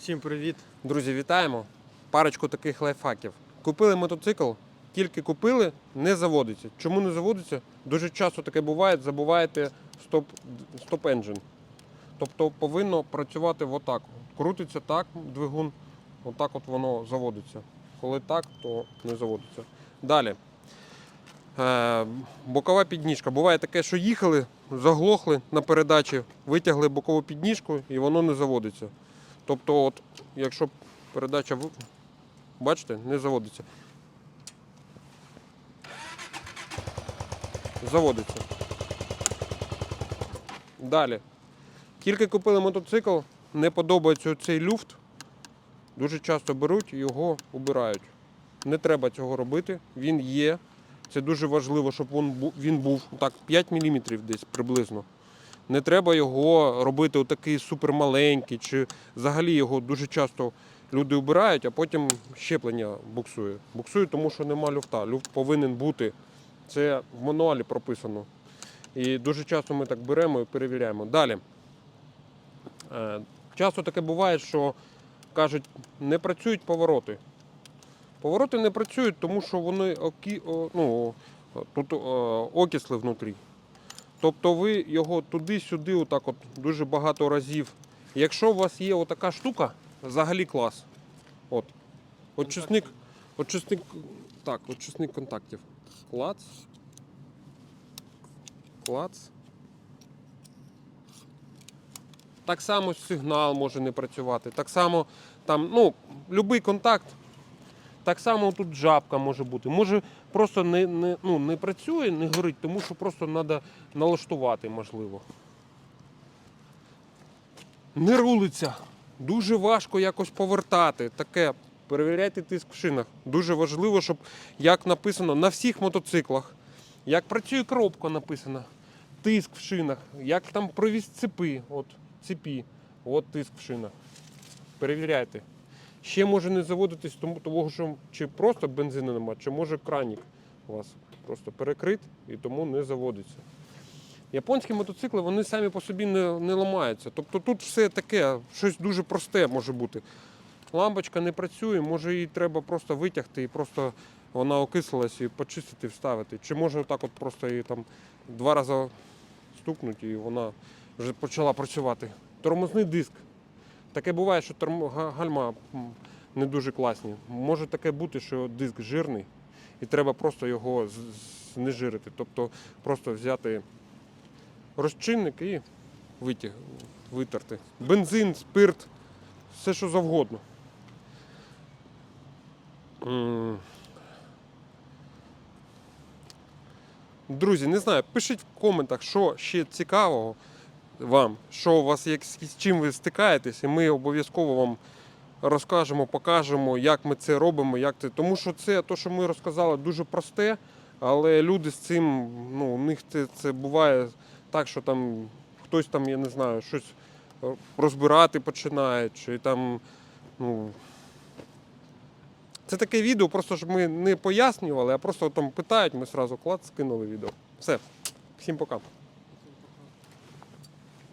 Всім привіт. Друзі, вітаємо! Парочку таких лайфхаків. Купили мотоцикл, тільки купили, не заводиться. Чому не заводиться? Дуже часто таке буває, забуваєте стоп, стоп engine. Тобто повинно працювати отак. Крутиться так двигун, отак от воно заводиться. Коли так, то не заводиться. Далі. Е, бокова підніжка. Буває таке, що їхали, заглохли на передачі, витягли бокову підніжку і воно не заводиться. Тобто, от, якщо передача бачите, не заводиться. Заводиться. Далі. Тільки купили мотоцикл, не подобається цей люфт. Дуже часто беруть і його убирають. Не треба цього робити. Він є. Це дуже важливо, щоб він був так 5 мм десь приблизно. Не треба його робити отакий супермаленький, чи взагалі його дуже часто люди обирають, а потім щеплення буксує. Буксує, тому що нема люфта. Люфт повинен бути. Це в мануалі прописано. І дуже часто ми так беремо і перевіряємо. Далі. Е, Часто таке буває, що кажуть, не працюють повороти. Повороти не працюють, тому що вони окі, ну, тут о, окисли внутрі. Тобто ви його туди-сюди, отак от дуже багато разів. Якщо у вас є отака штука, взагалі клас. От. Очисник, очисник, так, очисник контактів. Клац. Клац. Так само сигнал може не працювати. Так само там, ну, будь-який контакт. Так само тут жабка може бути. Може просто не, не, ну, не працює, не горить, тому що просто треба налаштувати, можливо. Не рулиться. Дуже важко якось повертати. Таке. Перевіряйте тиск в шинах. Дуже важливо, щоб як написано на всіх мотоциклах, як працює коробка написано, тиск в шинах, як там провіз цепи, от цепі, от тиск в шинах. Перевіряйте. Ще може не заводитись, тому того, що чи просто бензину нема, чи може кранік у вас просто перекрит і тому не заводиться. Японські мотоцикли вони самі по собі не, не ламаються. Тобто тут все таке, щось дуже просте може бути. Лампочка не працює, може її треба просто витягти і просто вона окислилась і почистити, вставити. Чи може отак от просто її там два рази стукнути і вона вже почала працювати. Тормозний диск. Таке буває, що гальма не дуже класні. Може таке бути, що диск жирний, і треба просто його знежирити. Тобто просто взяти розчинник і витяг... витерти. Бензин, спирт, все що завгодно. Друзі, не знаю, пишіть в коментах, що ще цікавого вам, що у вас є, з чим ви стикаєтесь, і ми обов'язково вам розкажемо, покажемо, як ми це робимо, як це. Тому що це, то, що ми розказали, дуже просте, але люди з цим, ну, у них це, це буває так, що там хтось там, я не знаю, щось розбирати починає, чи там, ну. Це таке відео, просто щоб ми не пояснювали, а просто там питають, ми одразу клад скинули відео. Все, всім пока.